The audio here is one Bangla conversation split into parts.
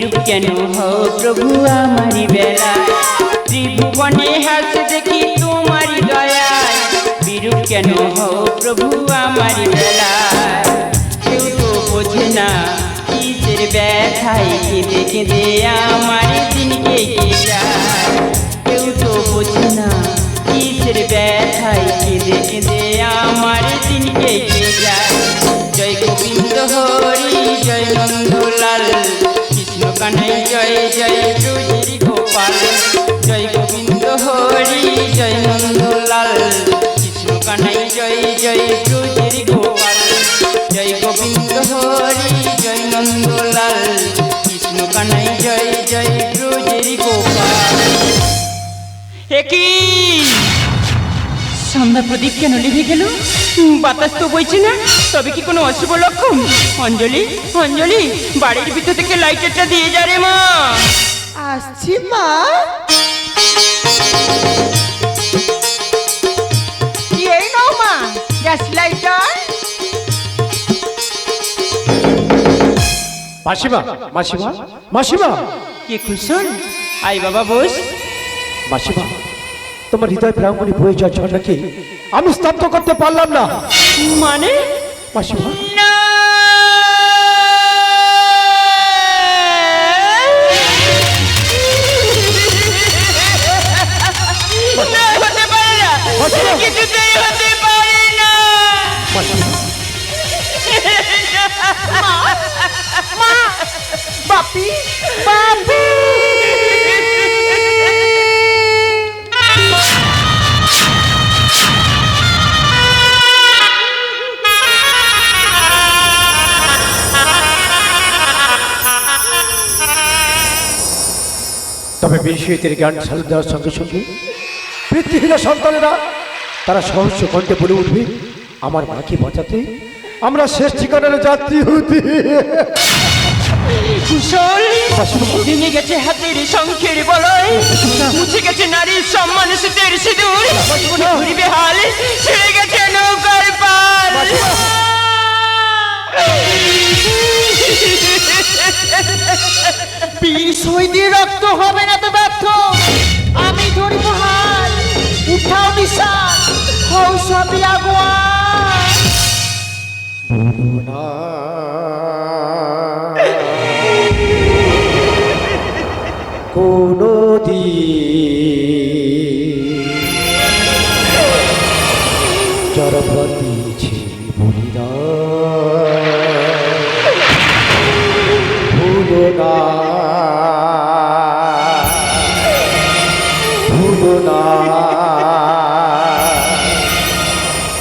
বিরূপ কেন হও প্রভু আমারি বেলা ত্রিভুবনে হাসে দেখি তোমারি দয়ায়। বিরূপ কেন হও প্রভু আমারি বেলা কেউ তো বোঝে না কিসের ব্যথায় কেঁদে কেঁদে আমার দিন কেটে যায়। কেউ তো বোঝে না কিসের ব্যথায় কেঁদে কেঁদে আমার দিন কেটে যায়। জয় গোবিন্দ হরি, জয় নন্দলাল। কৃষ্ণ কানাই জয় জয় রুজির গোপাল। জয় গোবিন্দ হরি, জয় নন্দলাল। কৃষ্ণ কানাই জয় জয় রুজির গোপাল। জয় গোবিন্দ হরি, জয় নন্দলাল। কৃষ্ণ কানাই জয় জয় রুজির গোপাল। একই সন্ধ্যা প্রদীপ কেন লিভে গেল? বাতাস তো বইছে না। তবে কি কোনো অশুভ লক্ষণ? অঞ্জলি অঞ্জলি বাড়ির ভিতর থেকে লাইটারটা দিয়ে যা রে মা। আসছি মা। কি এই নাও মা গ্যাস লাইটার? মাসিমা মাসিমা মাসিমা। কি কুশল? আই বাবা বস। মাসিমা তোমার হৃদয় প্রাঙ্গণে বয়ে যাওয়া ঝর্ণাকে আমি স্তব্ধ করতে পারলাম না? মানে? মাসিমা? না। বিষয়তের জ্ঞান দেওয়ার সঙ্গে সঙ্গে পৃথিবীর সন্তানেরা তারা সহস্য কণ্ঠে বলে উঠবে আমার মাকে বাঁচাতে আমরা শেষ ঠিকানার যাত্রী হতে কুশল ভেঙে গেছে হাতের শঙ্খের বলয়। মুছে গেছে নারীর সম্মান শীতের সিঁদুর। ঘুরিবে হাল ছেড়ে গেছে নৌকার পাল। রক্ত হবে না তো কোনো যারা দিয়েছে বলি ভুলো না। ভুলো না।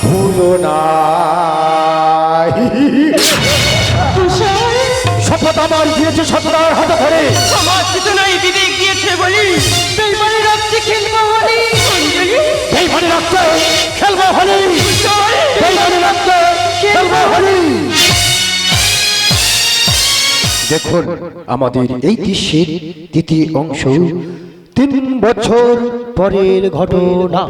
ভুলো না। আমার দিয়েছে শতদার হাতে ধরে। সমাজ চেতনায় বিবেক দিয়েছে বলি। বেইমানি রক্তে খেলব হলি। অঞ্জলি এই মানে রাখতে খেলব হলি। খেলব হলি। দেখুন আমাদের এই দৃশ্যের দ্বিতীয় অংশ তিন বছর পরের ঘটনা।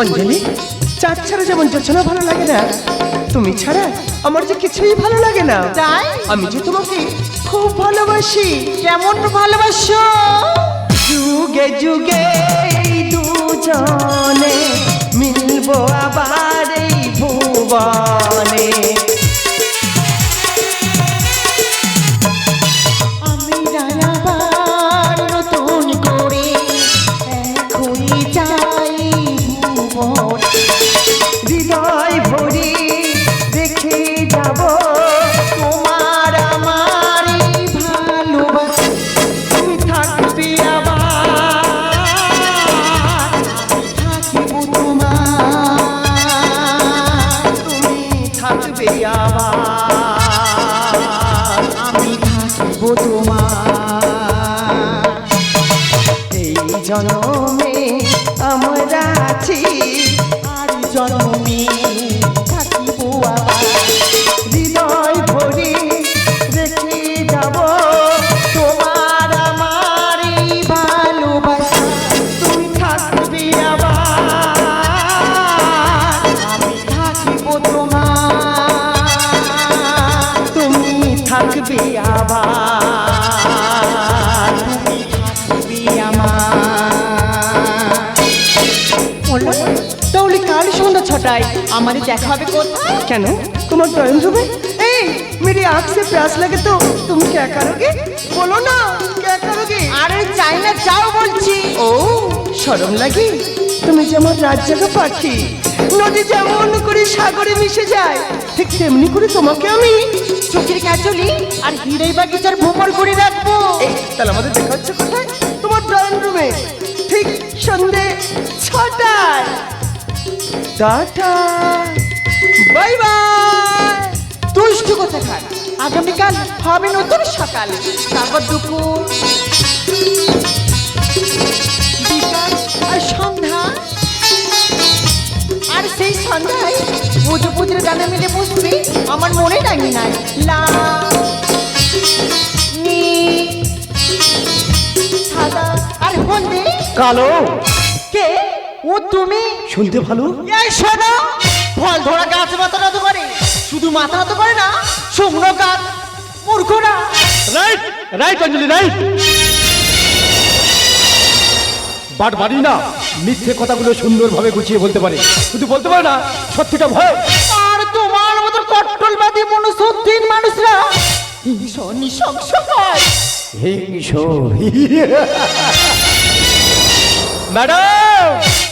অঞ্জলি চাঁদ ছাড়া যেমন যোচনা ভালো লাগে না তুমি ছাড়া আমার যে কিছুই ভালো লাগে না। তাই? আমি যে তোমাকে খুব ভালোবাসি কেমন ভালোবাসো? যুগে যুগে দুজনে মিলবো আবার এই ভুবনে। তোমার তুমি থাকবে আবার। আমি থাকিব এই জন্মে আমরা আছি। ছটায় আমাদের দেখা হবে কোথায় কেন? তোমার ড্রয়িং রুমে এই মেরি আঁখ সে লাগে তো। তুমি কে কারোগে বলো না কে কারোগে আরে চাই না যাও বলছি। ও সরম লাগে। তুমি যেমন রাজ্যাকে পাখি নদী যেমন করে সাগরে মিশে যায় ঠিক তেমনি করে তোমাকে আমি। চোখের কাজলি আর হিরাই বাগিচার ভোমর করে রাখব। তাহলে আমাদের দেখা হচ্ছে কোথায়? তোমার ড্রয়িং রুমে ঠিক সন্ধে ছটায়। টাটা। Bye bye. দুষ্টু কথা খান আগামীকাল হবে নতুন সকাল। তারপর দুপুর। বিকাল আর সন্ধ্যা। আর সেই সন্ধ্যায় পুজো পুজোর গানে মিলে বসবে আমার মনে ডাঙি নাই। লা নীল, সাদা আর হলদে কালো। কে ও তুমি? শুনতে ভালো? এই শোনো ফল ধরা গাছ মাথা নত করে শুধু মাথা নত করে না শুকনো গাছ মূর্খরা right right Anjali right. But বাড়ি না মিথ্যে কথাগুলো সুন্দরভাবে গুছিয়ে বলতে পারে। শুধু বলতে পারে না সত্যিটা ভয়। আর তোমার মতো কট্টলবাদী মনুষ্যত্বহীন মানুষরা হিংস নৃশংস হয়। হিংস ম্যাডাম!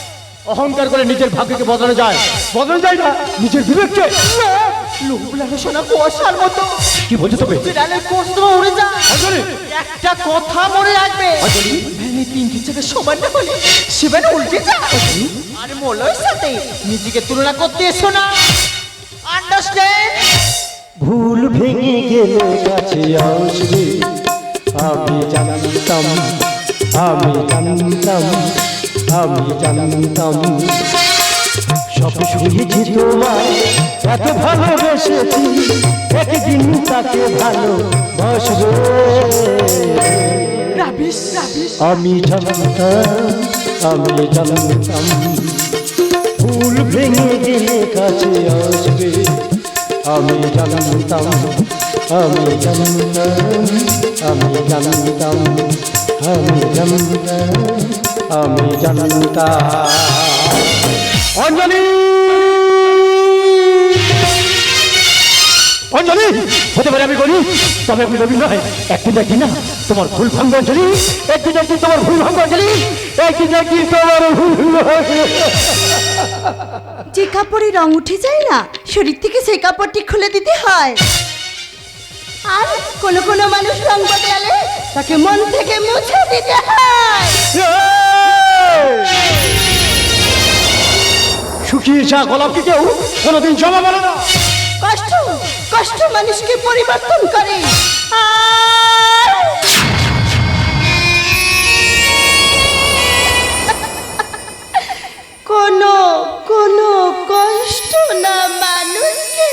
অহংকার করে নিজের ভাগ্যকে বদলে যায়। বদলানো যায় না নিজের বিবেককে। কুয়াশার মতো। কি বলছো বিড়ালের উড়ে অঞ্জলি! একটা কথা মনে রাখবে। অঞ্জলি! তিনটি জায়গায় সমান না হলে সেবার উল্টে যায়। আর মলয়ের সাথে নিজেকে তুলনা করতে এসো না। আন্ডারস্ট্যান্ড ভুল ভেঙে গেলে কাছে আসবে। আমি জানতাম আমি জানতাম। আমি জানতাম। সব শুনেছি তোমায় এত ভালোবেসেছি। একদিন তাকে রাবিশ রাবিশ। আমি জানতাম আমি জানতাম। ফুল ভেঙে গেলে কাছে আসবে। আমি জানতাম আমি জানতাম আমি জানতাম আমি জানতাম। আমি জানতাম অঞ্জলি! অঞ্জলি! হতে পারে আমি করি, তবে আমি রবি নয়। একদিন একদিন না, তোমার ভুল ভাঙ্গ অঞ্জলি। একদিন একদিন তোমার ভুল ভাঙ্গ অঞ্জলি। একদিন একদিন তোমার ভুল। যে কাপড়ে রং উঠে যায় না, শরীর থেকে সেই কাপড়টি খুলে দিতে হয়। আর কোনো কোনো মানুষ রং বদলালে তাকে মন থেকে মুছে দিতে হয়। শুকিয়ে যা গোলাপকে কেউ কোনোদিন জমা বলে না। কষ্ট কষ্ট মানুষকে পরিবর্তন করে। আর কোনো কোনো কষ্ট না মানুষকে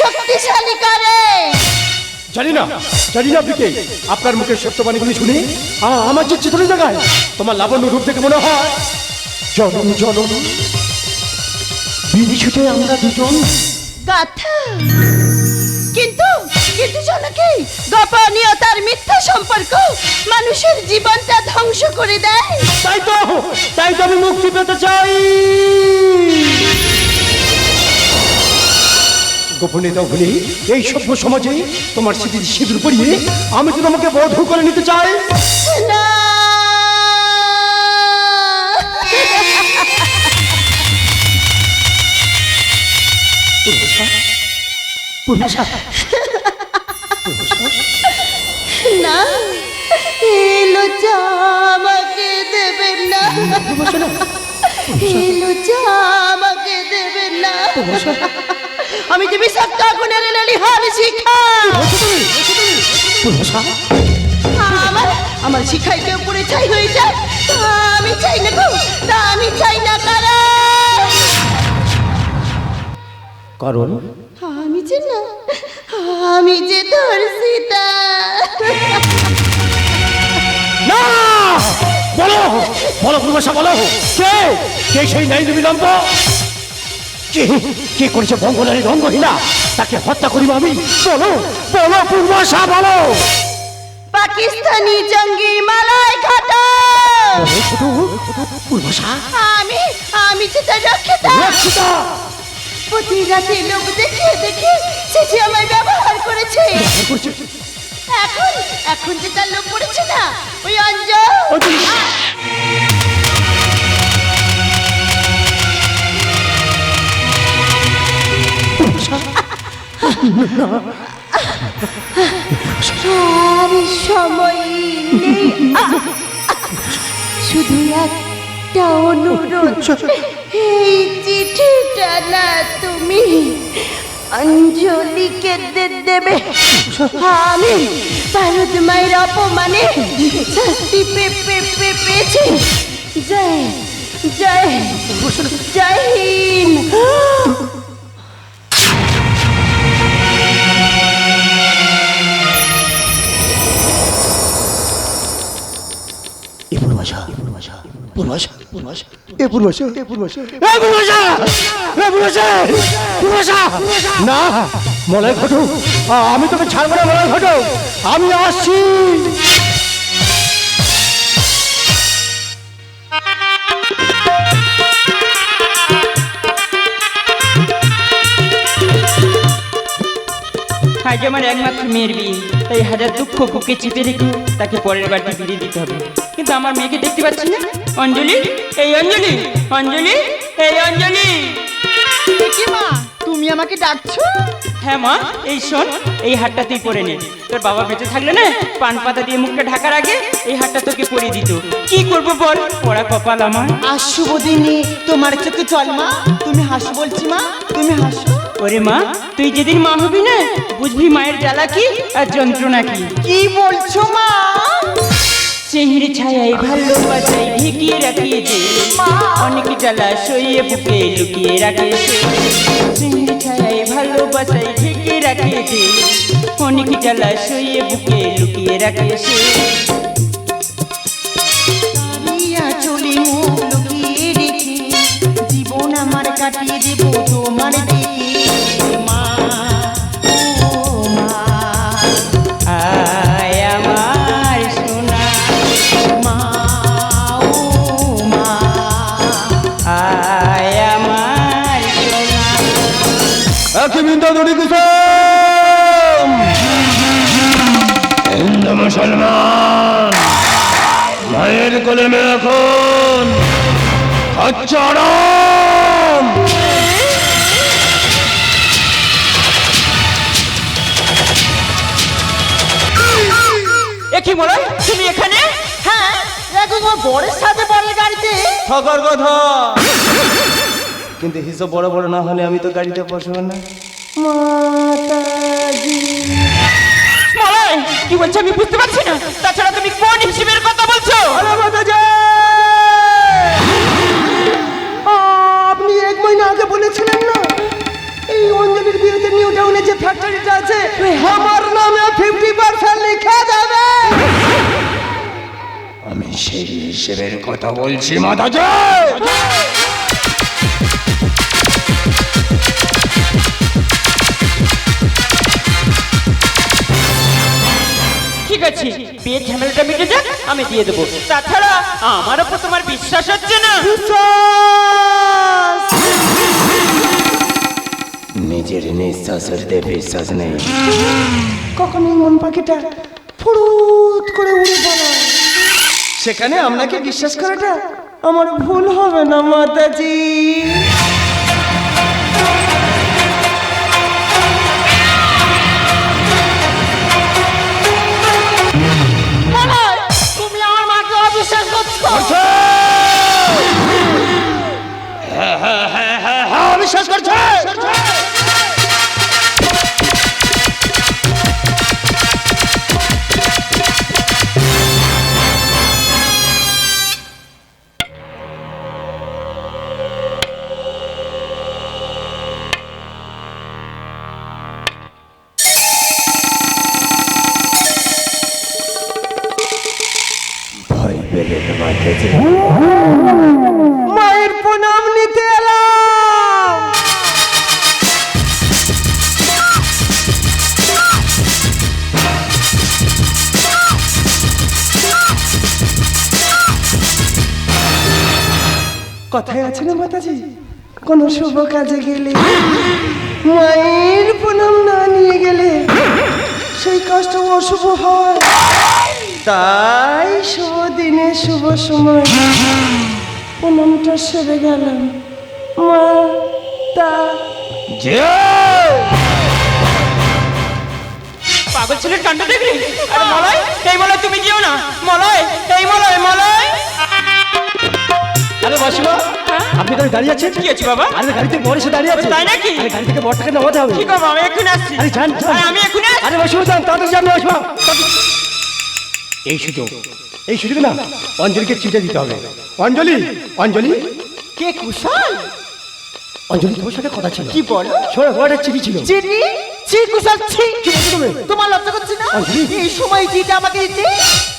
শক্তিশালী করে। জানি না জানি না আপনি আপনার মুখের সত্য বাণীগুলি শুনে আমার যে চিত্র জায়গায় তোমার লাবণ্য রূপ দেখে মনে হয়। জনম জনম বিনিশুতে আমরা দুজন। গাথা। কিন্তু কিন্তু জানকি গোপনীয়তার মিথ্যা সম্পর্ক মানুষের জীবনটা ধ্বংস করে দেয়। তাই তো তাই তো আমি মুক্তি পেতে চাই। গোপনীয়তা ভুলে এই সভ্য সমাজে তোমার স্মৃতির সিঁদুর পরিয়ে আমি তো তোমাকে বধূ করে নিতে চাই? না। না। আমাকে দেবেন না। আমাকে না আমি যে বিষাক্ত আগুন লেলি হার শিখা। আমার আমার শিখাই কেউ পড়ে ছাই হয়ে যায়। তা আমি চাই না গো তা আমি চাই না কারণ কারণ। আমি যে না আমি যে ধর্ষিতা। না! বলো বলো পূর্বাশা বলো। কে? কে সেই নাই বিলম্ব কে কে করেছে বঙ্গনারী রঙ্গহীনা তাকে হত্যা করিব আমি? বলো বলো পূর্বা পূর্বাশা বলো। পাকিস্তানি জঙ্গি মালয় ঘাটা পূর্বাশা আমি আমি যেটা রক্ষিতা। রক্ষিতা। প্রতি রাতে লোক দেখে দেখে চেঁচে আমায় ব্যবহার করেছে। এখন এখন যে তার লোক পড়েছে না ওই অঞ্জল। আর সময় শুধু একটা অনুরোধ। এই চিঠিটা না তুমি অঞ্জলিকে দেবে। আমি ভারত মায়ের অপমানে শাস্তি পেয়েছি। জয় জয় জয় হিন্দ। পূর্বাশা পূর্বাশা। পূর্বাশা এ পূর্বাশা এ পূর্বাশা। এ পূর্বাশা! এ পূর্বাশা! পূর্বাশা! না মলয় ঘটু আমি তোকে ছাড়বো না মলয় ঘটু আমি আসছি। একমাত্র মেয়ের বিয়ে। তাই হাজার দুঃখ বুকে চেপে রেখে তাকে পরের বাড়িতে বিয়ে দিতে হবে। কিন্তু আমার মেয়েকে দেখতে পাচ্ছি না? অঞ্জলি? এই অঞ্জলি? অঞ্জলি? এই অঞ্জলি? কি মা তুমি আমাকে ডাকছো? হ্যাঁ মা এই শোন এই হাটটা তুই পরে নে। তোর বাবা বেঁচে থাকলে না পান পাতা দিয়ে মুখটা ঢাকার আগে এই হাটটা তোকে পরিয়ে দিত। কি করব বল? পড়া কপাল আমার। আর শুভ দিনে তোমার চোখে চল মা। তুমি হাসো বলছি মা তুমি হাসো। ওরে মা তুই যেদিন মা হবি না বুঝবি মায়ের জ্বালা কি আর যন্ত্রণা কি? কি বলছো মা? চেহির ছায়ায় ভালোবাসায় ঢেকিয়ে রাখি যে অনেক জ্বালা সইয়ে বুকে লুকিয়ে রাখে সে চেহির ছায়ায় ভালোবাসায় ঢেকে রাখে যে অনেক জ্বালা সইয়ে বুকে লুকিয়ে রাখে সে চলে মুখ লুকিয়ে রেখে জীবন আমার কাটিয়ে কলেমে এখন। খচ্চরম এ কি বলো তুমি এখানে? হ্যাঁ দেখো তোমার বরের সাথে গাড়িতে। থাকার কথা। কিন্তু হিসাব বড় বড় না হলে আমি তো গাড়িতে বসবো না। মলয় কি বলছো আমি বুঝতে পারছি না। তাছাড়া তুমি কোন বলছো আপনি এক মহিনা আগে বলেছিলেন না, এই অঞ্জলির বিয়েতে নিউ টাউনে যে ফ্যাক্টরিটা আছে, আমার নামে ফিফটি পার্সেন্ট লেখা যাবে আমি সেই হিসেবের কথা বলছি মাতাজি বিয়ের ঝামেলাটা মিটে যাক আমি দিয়ে দেবো। তাছাড়া আমার উপর তোমার বিশ্বাস হচ্ছে না। নিজের নিঃশ্বাসের দিয়ে বিশ্বাস নেই। কখনোই মন পাখিটা ফুরুত করে উড়ে পড়ে সেখানে আপনাকে বিশ্বাস করাটা আমার ভুল হবে না মাতাজি। 어! কথায় আছে না মাতাজি? কোন শুভ কাজে গেলে মায়ের প্রণাম না নিয়ে গেলে সেই কষ্ট অশুভ হয়। তাই শুভ দিনে শুভ সময় প্রণামটা সেরে গেলাম। মা তা পাগল ছেলের কাণ্ড দেখলি? আরে মলয় এই মলয় তুমি যেও না। মলয় এই মলয় মলয়। আরে মাসিমা আপনি এখানে দাঁড়িয়ে আছেন? কি আছে বাবা? আরে গাড়িতে বড় এসে দাঁড়িয়ে আছে তাই নাকি? আরে গাড়ি থেকে বড়টাকে নামাতে হবে। কি করব আমি এক্ষুনি আসছি। আরে যান আমি আসছি। আরে মাসিমা যান তাড়াতাড়ি যান মাসিমা। এই সুযোগ। এই সুযোগ না অঞ্জলিকে চিঠে দিতে হবে। অঞ্জলি অঞ্জলি। কে কুশল? অঞ্জলি তোমার সাথে কথা ছিল। কি বল? শোনো তোমার একটা চিঠি ছিল। চিনি চি কুশল ছি? তোমার লজ্জা করছে না? এই সময় চিটা আমাকে দিতে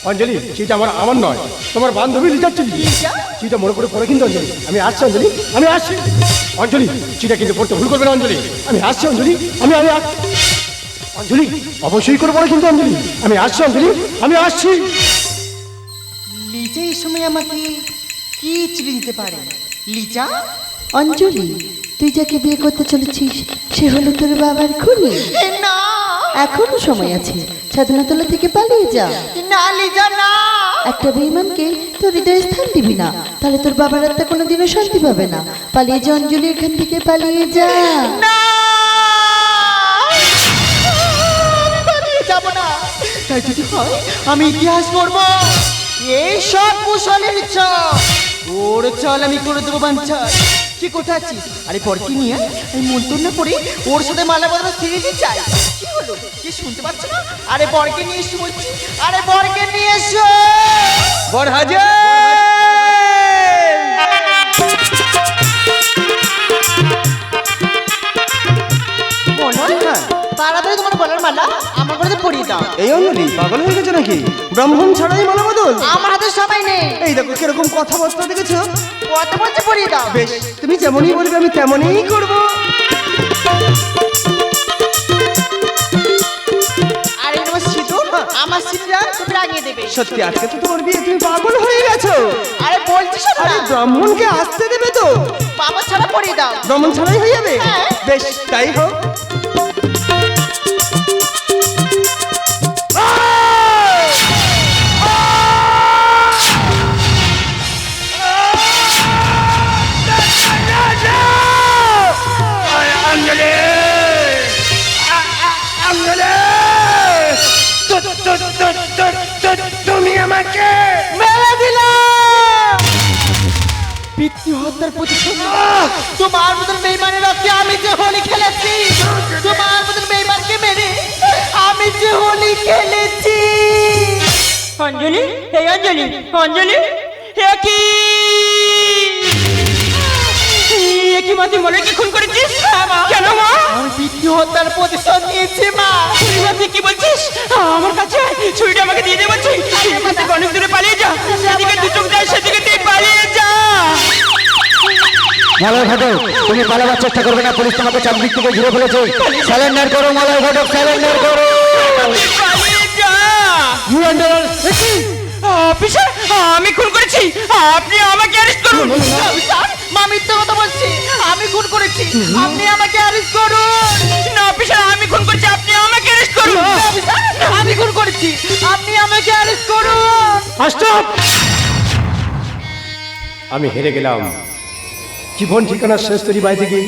অঞ্জলি চিঠিটা আমার আমার নয়। তোমার বান্ধবী লিজার চিঠি লিজা? চিঠিটা মনে করে পড়ে কিন্তু অঞ্জলি। আমি আসছি অঞ্জলি আমি আসছি। অঞ্জলি চিঠিটা কিন্তু পড়তে ভুল করবে না অঞ্জলি। আমি আসছি অঞ্জলি আমি আমি অঞ্জলি অবশ্যই করে পড়ে কিন্তু অঞ্জলি। আমি আসছি অঞ্জলি আমি আসছি। লিজা এই সময় আমাকে কি চিড়ে দিতে পারে? লিজা অঞ্জলি তুই যাকে বিয়ে করতে চলেছিস সে হলো তোর বাবার খুনি। না এখনও সময় আছে। স্বাধীনতলা থেকে পালিয়ে যা। না লিজা না একটা বেইমানকে তোর হৃদয়ে স্থান দিবি না তাহলে তোর বাবার আত্মা কোনোদিনও শান্তি পাবে না। পালিয়ে যা অঞ্জলি এখান থেকে পালিয়ে যা। না। আমি পালিয়ে যাব না। তাই যদি হয় আমি ইতিহাস পড়ব। এই সব কুশলের চল ওর চল আমি করে দেবো বাঞ্চাল কি কোথায় আছিস? আরে পর কি নিয়ে আমি মন্তর না করে ওর সাথে মালা বদলা দিতে চাই। কি হলো? কি শুনতে পাচ্ছ না? আরে বরকে নিয়ে এসো বলছি আরে বরকে নিয়ে এসো। বর হাজার তাড়াতাড়ি তোমার গলার মালা? দাও এই পাগল হয়ে গেছে নাকি? ব্রাহ্মণ ছাড়াই আমার হাতে সময় নেই। এই দেখো কীরকম কথাবার্তা দেখেছ? কত বলছে পড়িয়ে দাও। বেশ তুমি যেমনই বলবে আমি তেমনই করব। আর এই তোমার সিঁদুর? আমার সিঁদুরা তুমি রাঙিয়ে দেবে। সত্যি আজকে তো তোমার বিয়ে তুমি পাগল হয়ে গেছো। আরে বলছি শোনো আরে ব্রাহ্মণকে আসতে দেবে তো? বাবা ছাড়া পড়িয়ে দাও। ব্রাহ্মণ ছাড়াই হয়ে যাবে? হ্যাঁ। বেশ তাই হোক। তুমি আমাকে মেরে দিলাম পিতৃহত্যার প্রতিশোধ তোমার মতন বেইমানের রক্তে আমি যে হোলি খেলেছি? তোমার মতন বেইমানকে মেরে আমি যে হোলি খেলেছি। অঞ্জলি হে অঞ্জলি অঞ্জলি হে কি? কি মা তুই মনে কি খুন করেছিস? কেন মা? আমি পিতৃ হত্যার প্রতিশোধ নিয়েছি মা। তুই তুই কি বলছিস? আমার কাছে ছুরিটা আমাকে দিয়ে দে বলছি। এখান থেকে অনেক দূরে পালিয়ে যা। যেদিকে দু চোখ যায় সেদিকে তুই পালিয়ে যা। মলয় ঘটক তুমি পালাবার চেষ্টা করবে না পুলিশ তোমাকে চারদিক থেকে ঘিরে ফেলেছে। স্যালেন্ডার করো মলয় ঘটক স্যালেন্ডার করো। ইউ আন্ডার অফিসার আমি খুন করেছি। আপনি আমাকে অ্যারেস্ট করুন। মা মিথ্যে কথা বলছি। আমি খুন করেছি। আপনি আমাকে অ্যারেস্ট করুন। না অফিসার আমি খুন করেছি। আপনি আমাকে অ্যারেস্ট করুন। আমি খুন করেছি। আপনি আমাকে অ্যারেস্ট করুন। স্টপ আমি হেরে গেলাম। জীবন ঠিকানা শেষ তৈরি বাইরে গিয়ে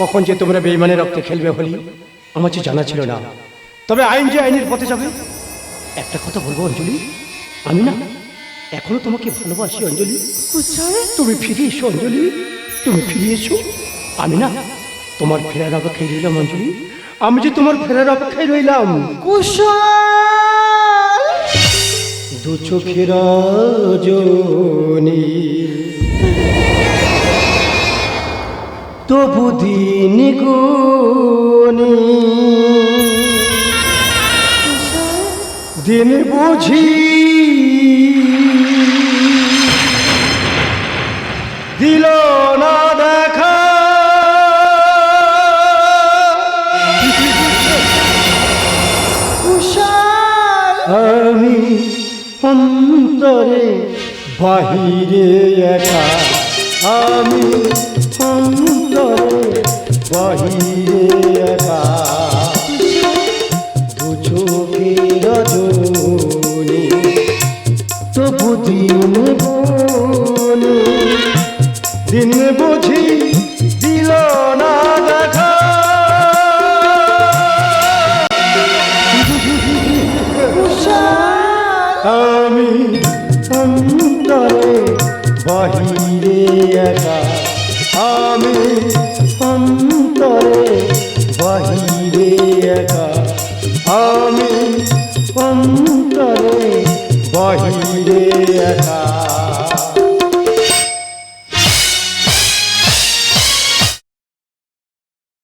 কখন যে তোমরা বেইমানের রক্তে খেলবে হলি আমার যে জানা ছিল না। তবে আইন যে আইনের পথে যাবে একটা কথা বলব অঞ্জলি? আমি না এখনও তোমাকে ভালোবাসি অঞ্জলি। তুমি ফিরে এসো অঞ্জলি। তুমি ফিরে এসো। আমি না তোমার ফেরার অপেক্ষায় রইলাম অঞ্জলি। আমি যে তোমার ফেরার অপেক্ষায় রইলাম। কুশল দু চোখের জনি তবু দিন গুনি। দিন বুঝি দিল না দেখা। আমি অন্তরে বাহিরে একা। আমি অন্তরে বাহিরে একা। দু চোখের রজনী